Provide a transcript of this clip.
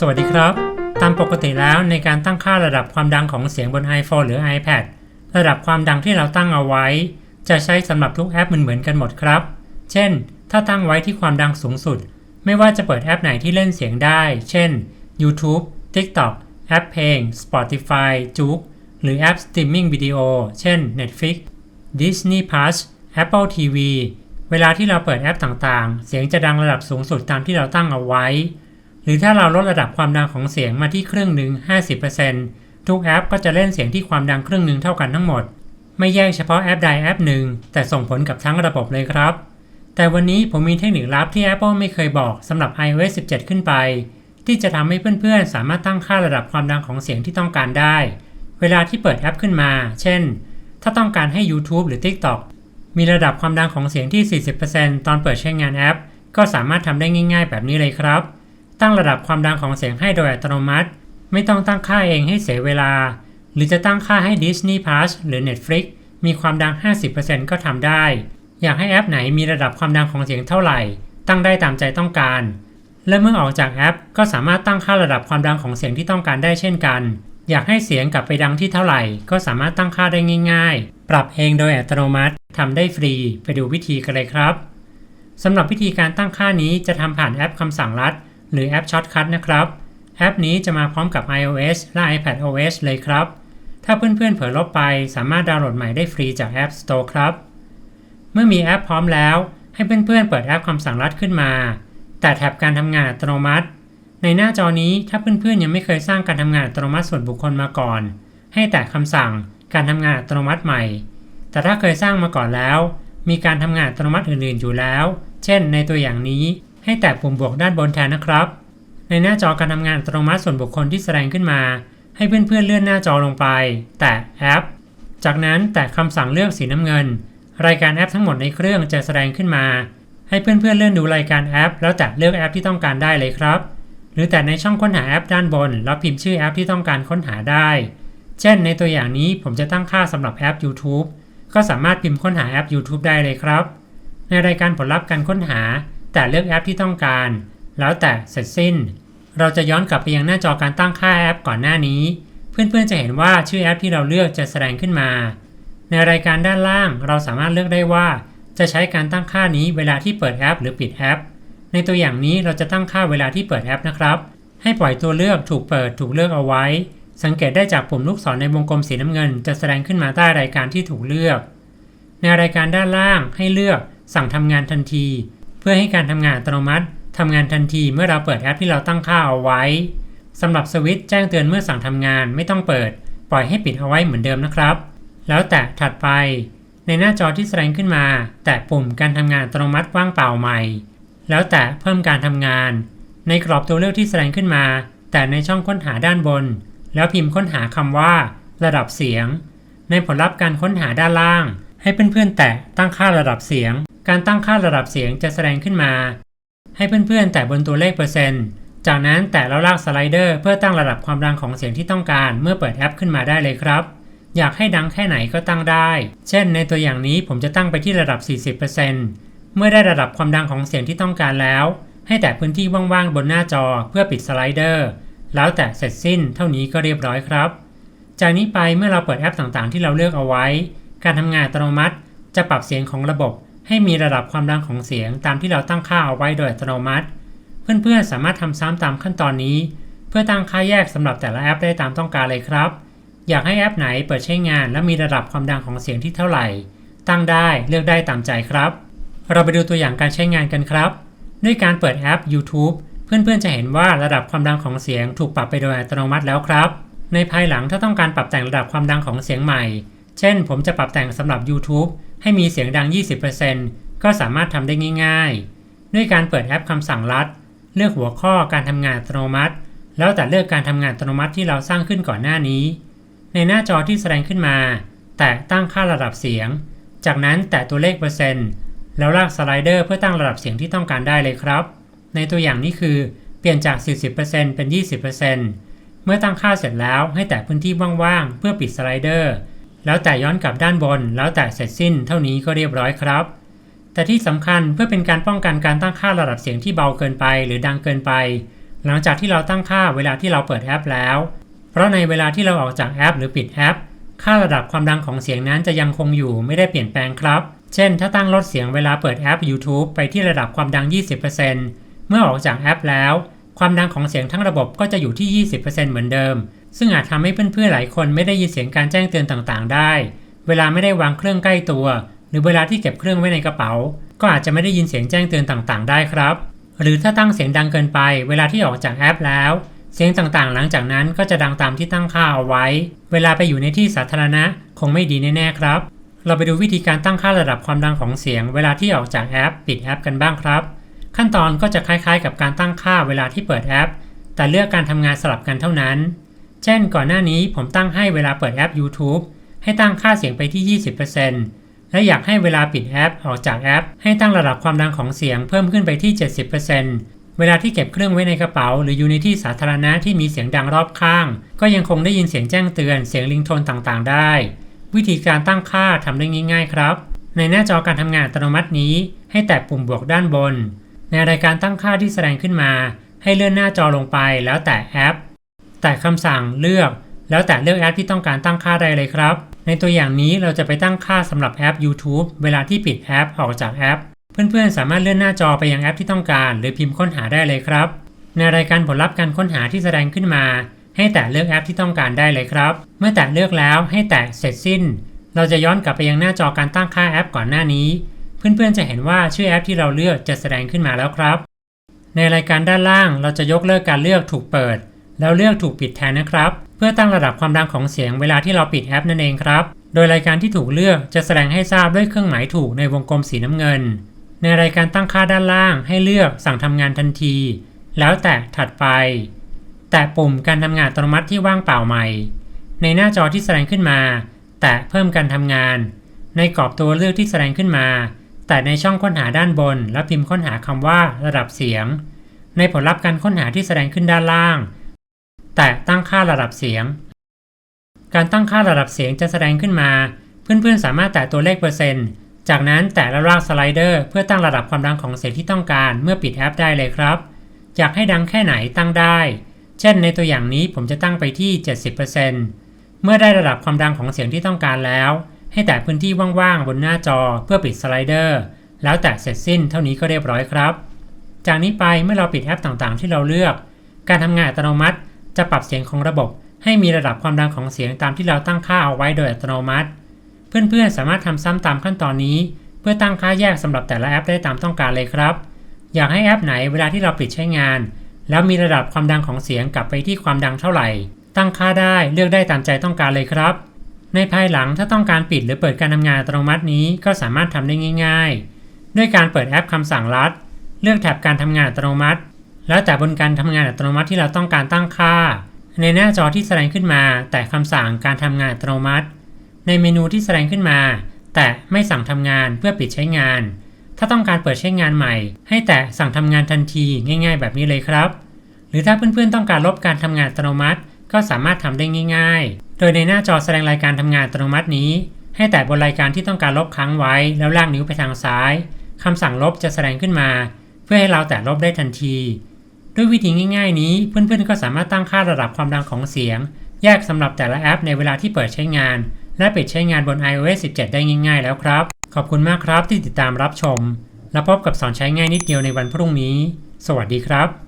สวัสดีครับ ตามปกติแล้วในการตั้งค่าระดับความดังของเสียงบน iPhone หรือ iPad ระดับความดังที่เราตั้งเอาไว้ จะใช้สำหรับทุกแอปเหมือนๆกันหมดครับ เช่น ถ้าตั้งไว้ที่ความดังสูงสุด ไม่ว่าจะเปิดแอปไหนที่เล่นเสียงได้ เช่น YouTube TikTok แอปเพลง Spotify j o o x หรือแอปสตรีมมิ่งวิดีโอ เช่น Netflix Disney Plus Apple TV เวลาที่เราเปิดแอปต่างๆ เสียงจะดังระดับสูงสุดตามที่เราตั้งเอาไว้ หรือถ้าเราลดระดับความดังของเสียงมาที่ครึ่งหนึ่ง50%ทุกแอปก็จะเล่นเสียงที่ความดังครึ่งหนึ่งเท่ากันทั้งหมด ไม่แยกเฉพาะแอปใดแอปหนึ่ง แต่ส่งผลกับทั้งระบบเลยครับ แต่วันนี้ผมมีเทคนิคลับที่ Apple ไม่เคยบอกสำหรับ iOS 17 ขึ้นไป ที่จะทำให้เพื่อนๆ สามารถตั้งค่าระดับความดังของเสียงที่ต้องการได้ เวลาที่เปิดแอปขึ้นมา เช่น ถ้าต้องการให้ YouTube หรือ TikTok มีระดับความดังของเสียงที่ 40%ตอนเปิดใช้งานแอป ก็สามารถทำได้ง่าย ๆ แบบนี้เลยครับ ตั้งระดับความดังของเสียงให้โดยอัตโนมัติ ไม่ต้องตั้งค่าเองให้เสียเวลา หรือจะตั้งค่าให้ Disney Plus หรือ Netflix มีความดัง 50%ก็ทำได้ อยากให้แอปไหนมีระดับความดังของเสียงเท่าไหร่ ตั้งได้ตามใจต้องการ และเมื่อออกจากแอป ก็สามารถตั้งค่าระดับความดังของเสียงที่ต้องการได้เช่นกัน อยากให้เสียงกลับไปดังที่เท่าไหร่ ก็สามารถตั้งค่าได้ง่าย ๆ ปรับเองโดยอัตโนมัติทำได้ฟรี ไปดูวิธีกันเลยครับสำหรับวิธีการตั้งค่านี้จะทำผ่านแอปคำสั่งลัด หรือแอปช็อตคัทนะครับ แอปนี้จะมาพร้อมกับ iOS และ iPadOS เลยครับ ถ้าเพื่อนๆเผลอลบไปสามารถดาวน์โหลดใหม่ได้ฟรีจาก App Store ครับ เมื่อมีแอปพร้อมแล้ว ให้เพื่อนๆเปิดแอปคำสั่งลัดขึ้นมา แต่แท็บการทำงานอัตโนมัติ ในหน้าจอนี้ถ้าเพื่อนๆยังไม่เคยสร้างการทำงานอัตโนมัติส่วนบุคคลมาก่อน ให้แตะคำสั่งการทำงานอัตโนมัติใหม่ แต่ถ้าเคยสร้างมาก่อนแล้ว มีการทำงานอัตโนมัติอื่นๆอยู่แล้ว เช่น ในตัวอย่างนี้ ให้แตะปุ่มบวกด้านบนแทนนะครับ ในหน้าจอการทำงานอัตโนมัติส่วนบุคคลที่แสดงขึ้นมา ให้เพื่อนๆเลื่อนหน้าจอลงไป แตะแอป จากนั้นแตะคำสั่งเลือกสีน้ำเงิน รายการแอปทั้งหมดในเครื่องจะแสดงขึ้นมา ให้เพื่อนๆเลื่อนดูรายการแอป แล้วแตะเลือกแอปที่ต้องการได้เลยครับ หรือแต่ในช่องค้นหาแอปด้านบน แล้วพิมพ์ชื่อแอปที่ต้องการค้นหาได้ เช่น ในตัวอย่างนี้ผมจะตั้งค่าสำหรับแอป YouTube ก็สามารถพิมพ์ค้นหาแอป YouTube ได้เลยครับ ในรายการผลลัพธ์การค้นหา แต่เลือกแอปที่ต้องการ แล้วแต่เสร็จสิ้น เราจะย้อนกลับไปยังหน้าจอการตั้งค่าแอปก่อนหน้านี้ เพื่อนๆจะเห็นว่าชื่อแอปที่เราเลือกจะแสดงขึ้นมา ในรายการด้านล่างเราสามารถเลือกได้ว่าจะใช้การตั้งค่านี้เวลาที่เปิดแอป หรือปิดแอป ในตัวอย่างนี้เราจะตั้งค่าเวลาที่เปิดแอปนะครับ ให้ปล่อยตัวเลือกถูกเปิดถูกเลือกเอาไว้ สังเกตได้จากปุ่มลูกศรในวงกลมสีน้ำเงิน จะแสดงขึ้นมาใต้รายการที่ถูกเลือก ในรายการด้านล่างให้เลือกสั่งทำงานทันที พื่อให้การทำงานอัตโนมัติทำงานทันทีเมื่อเราเปิดแอปที่เราตั้งค่าเอาไว้สำหรับสวิตช์แจ้งเตือนเมื่อสั่งทำงานไม่ต้องเปิด ปล่อยให้ปิดเอาไว้เหมือนเดิมนะครับ แล้วแตะถัดไป ในหน้าจอที่แสดงขึ้นมา แตะปุ่มการทำงานอัตโนมัติว่างเปล่าใหม่ แล้วแตะเพิ่มการทำงาน ในกรอบตัวเลือกที่แสดงขึ้นมา แต่ในช่องค้นหาด้านบน แล้วพิมพ์ค้นหาคำว่า ระดับเสียง ในผลลัพธ์การค้นหาด้านล่าง ให้เพื่อนๆแตะตั้งค่าระดับเสียง การตั้งค่าระดับเสียงจะแสดงขึ้นมา ให้เพื่อนๆ แตะบนตัวเลขเปอร์เซ็นต์ จากนั้นแตะแล้วลากสไลเดอร์เพื่อตั้งระดับความดังของเสียงที่ต้องการเมื่อเปิดแอปขึ้นมาได้เลยครับ อยากให้ดังแค่ไหนก็ตั้งได้ เช่น ในตัวอย่างนี้ผมจะตั้งไปที่ระดับ 40%เมื่อได้ระดับความดังของเสียงที่ต้องการแล้ว ให้แตะพื้นที่ว่างๆบนหน้าจอเพื่อปิดสไลเดอร์แล้วแตะเสร็จสิ้นเท่านี้ก็เรียบร้อยครับ จากนี้ไปเมื่อเราเปิดแอปต่างๆ ที่เราเลือกเอาไว้ การทำงานอัตโนมัติ จะปรับเสียงของระบบ ให้มีระดับความดังของเสียงตามที่เราตั้งค่าเอาไว้โดยอัตโนมัติ เพื่อนๆสามารถทำซ้ำตามขั้นตอนนี้ เพื่อตั้งค่าแยกสำหรับแต่ละแอปได้ตามต้องการเลยครับ อยากให้แอปไหนเปิดใช้งาน และมีระดับความดังของเสียงที่เท่าไหร่ ตั้งได้เลือกได้ตามใจครับ เราไปดูตัวอย่างการใช้งานกันครับ ด้วยการเปิดแอป YouTube เพื่อนๆจะเห็นว่าระดับความดังของเสียงถูกปรับไปโดยอัตโนมัติแล้วครับ ในภายหลังถ้าต้องการปรับแต่งระดับความดังของเสียงใหม่ เช่น ผมจะปรับแต่งสำหรับ YouTube ให้มีเสียงดัง 20%ก็สามารถทำได้ง่าย ๆ ด้วยการเปิดแอปคำสั่งลัด เลือกหัวข้อการทำงานอัตโนมัติ แล้วแต่เลือกการทำงานอัตโนมัติที่เราสร้างขึ้นก่อนหน้านี้ ในหน้าจอที่แสดงขึ้นมา แตะตั้งค่าระดับเสียง จากนั้นแตะตัวเลขเปอร์เซ็นต์แล้วลากสไลเดอร์เพื่อตั้งระดับเสียงที่ต้องการได้เลยครับ ในตัวอย่างนี้คือเปลี่ยนจาก 40%เป็น 20%เมื่อตั้งค่าเสร็จแล้วให้แตะพื้นที่ว่างๆเพื่อปิดสไลเดอร์ แล้วแตะย้อนกลับด้านบน แล้วแตะเสร็จสิ้นเท่านี้ก็เรียบร้อยครับ แต่ที่สำคัญเพื่อเป็นการป้องกันการตั้งค่าระดับเสียงที่เบาเกินไปหรือดังเกินไป หลังจากที่เราตั้งค่าเวลาที่เราเปิดแอปแล้ว เพราะในเวลาที่เราออกจากแอป หรือปิดแอป ค่าระดับความดังของเสียงนั้นจะยังคงอยู่ไม่ได้เปลี่ยนแปลงครับ เช่น ถ้าตั้งลดเสียงเวลาเปิดแอป YouTube ไปที่ระดับความดัง 20%เมื่อออกจากแอปแล้ว ความดังของเสียงทั้งระบบก็จะอยู่ที่ 20%เหมือนเดิม ซึ่งอาจทำให้เพื่อนๆหลายคนไม่ได้ยินเสียงการแจ้งเตือนต่างๆ ได้ เวลาไม่ได้วางเครื่องใกล้ตัว หรือเวลาที่เก็บเครื่องไว้ในกระเป๋า ก็อาจจะไม่ได้ยินเสียงแจ้งเตือนต่างๆ ได้ครับ หรือถ้าตั้งเสียงดังเกินไป เวลาที่ออกจากแอปแล้ว เสียงต่างๆ หลังจากนั้นก็จะดังตามที่ตั้งค่าเอาไว้ เวลาไปอยู่ในที่สาธารณะคงไม่ดีแน่ๆครับ เราไปดูวิธีการตั้งค่าระดับความดังของเสียง เวลาที่ออกจากแอป ปิดแอปกันบ้างครับ ขั้นตอนก็จะคล้ายๆ กับการตั้งค่าเวลาที่เปิดแอป แต่เลือกการทำงานสลับกันเท่านั้น เช่นก่อนหน้านี้ผมตั้งให้เวลาเปิดแอป YouTube ให้ตั้งค่าเสียงไปที่ 20%และอยากให้เวลาปิดแอปออกจากแอป ให้ตั้งระดับความดังของเสียงเพิ่มขึ้นไปที่ 70%เวลาที่เก็บเครื่องไว้ในกระเป๋า หรืออยู่ในที่สาธารณะที่มีเสียงดังรอบข้าง ก็ยังคงได้ยินเสียงแจ้งเตือนเสียงลิงโทนต่างๆ ได้ วิธีการตั้งค่าทำได้ง่าย ๆ ครับ ในหน้าจอการทำงานอัตโนมัตินี้ ให้แตะปุ่มบวกด้านบน ในรายการตั้งค่าที่แสดงขึ้นมา ให้เลื่อนหน้าจอลงไปแล้วแตะแอป แตะคำสั่งเลือก แล้วแตะเลือกแอปที่ต้องการตั้งค่าได้เลยครับ ในตัวอย่างนี้เราจะไปตั้งค่าสำหรับแอป YouTube เวลาที่ปิดแอปออกจากแอป เพื่อนๆ สามารถเลื่อนหน้าจอไปยังแอปที่ต้องการ หรือพิมพ์ค้นหาได้เลยครับ ในรายการผลลัพธ์การค้นหาที่แสดงขึ้นมา ให้แตะเลือกแอปที่ต้องการได้เลยครับ เมื่อแตะเลือกแล้วให้แตะเสร็จสิ้น เราจะย้อนกลับไปยังหน้าจอการตั้งค่าแอปก่อนหน้านี้ เพื่อนๆ จะเห็นว่าชื่อแอปที่เราเลือกจะแสดงขึ้นมาแล้วครับ ในรายการด้านล่างเราจะยกเลิกการเลือกถูกเปิด แล้วเลือกถูกปิดแทนนะครับ เพื่อตั้งระดับความดังของเสียงเวลาที่เราปิดแอปนั่นเองครับ โดยรายการที่ถูกเลือกจะแสดงให้ทราบด้วยเครื่องหมายถูกในวงกลมสีน้ำเงิน ในรายการตั้งค่าด้านล่างให้เลือกสั่งทำงานทันที แล้วแตะถัดไป แตะปุ่มการทำงานอัตโนมัติที่ว่างเปล่าใหม่ ในหน้าจอที่แสดงขึ้นมา แตะเพิ่มการทำงาน ในกรอบตัวเลือกที่แสดงขึ้นมา แต่ในช่องค้นหาด้านบน แล้วพิมพ์ค้นหาคำว่าระดับเสียง ในผลลัพธ์การค้นหาที่แสดงขึ้นด้านล่าง แตะตั้งค่าระดับเสียง การตั้งค่าระดับเสียงจะแสดงขึ้นมา เพื่อนๆสามารถแตะตัวเลขเปอร์เซ็นต์ จากนั้นแตะแล้วลากสไลเดอร์เพื่อตั้งระดับความดังของเสียงที่ต้องการเมื่อปิดแอปได้เลยครับ อยากให้ดังแค่ไหนตั้งได้ เช่น ในตัวอย่างนี้ผมจะตั้งไปที่ 70%เมื่อได้ระดับความดังของเสียงที่ต้องการแล้ว ให้แตะพื้นที่ว่างๆบนหน้าจอเพื่อปิดสไลเดอร์แล้วแตะเสร็จสิ้นเท่านี้ก็เรียบร้อยครับ จากนี้ไปเมื่อเราปิดแอปต่างๆ ที่เราเลือก การทำงานอัตโนมัติ จะปรับเสียงของระบบ ให้มีระดับความดังของเสียงตามที่เราตั้งค่าเอาไว้โดยอัตโนมัติ เพื่อนๆสามารถทำซ้ำตามขั้นตอนนี้ เพื่อตั้งค่าแยกสำหรับแต่ละแอปได้ตามต้องการเลยครับ อยากให้แอปไหนเวลาที่เราปิดใช้งาน แล้วมีระดับความดังของเสียงกลับไปที่ความดังเท่าไหร่ ตั้งค่าได้เลือกได้ตามใจต้องการเลยครับ ในภายหลังถ้าต้องการปิดหรือเปิดการทำงานอัตโนมัตินี้ก็สามารถทำได้ง่าย ๆ ด้วยการเปิดแอปคำสั่งลัด เลือกแถบการทำงานอัตโนมัติ แล้วแต่บนการทำงานอัตโนมัติที่เราต้องการตั้งค่า ในหน้าจอที่แสดงขึ้นมา แต่คำสั่งการทำงานอัตโนมัติ ในเมนูที่แสดงขึ้นมา แต่ไม่สั่งทำงานเพื่อปิดใช้งาน ถ้าต้องการเปิดใช้งานใหม่ ให้แตะสั่งทำงานทันทีง่าย ๆ แบบนี้เลยครับ หรือถ้าเพื่อนๆต้องการลบการทำงานอัตโนมัติ ก็สามารถทำได้ง่าย ๆ โดยในหน้าจอแสดงรายการทำงานอัตโนมัตินี้ ให้แตะบนรายการที่ต้องการลบค้างไว้ แล้วลากนิ้วไปทางซ้ายคำสั่งลบจะแสดงขึ้นมา เพื่อให้เราแตะลบได้ทันที ด้วยวิธีง่ายๆนี้เพื่อนๆก็สามารถตั้งค่าระดับความดังของเสียง แยกสำหรับแต่ละแอปในเวลาที่เปิดใช้งาน และปิดใช้งานบน iOS 17 ได้ง่ายๆแล้วครับ ขอบคุณมากครับที่ติดตามรับชม แล้วพบกับสอนใช้ง่ายนิดเดียวในวันพรุ่งนี้ สวัสดีครับ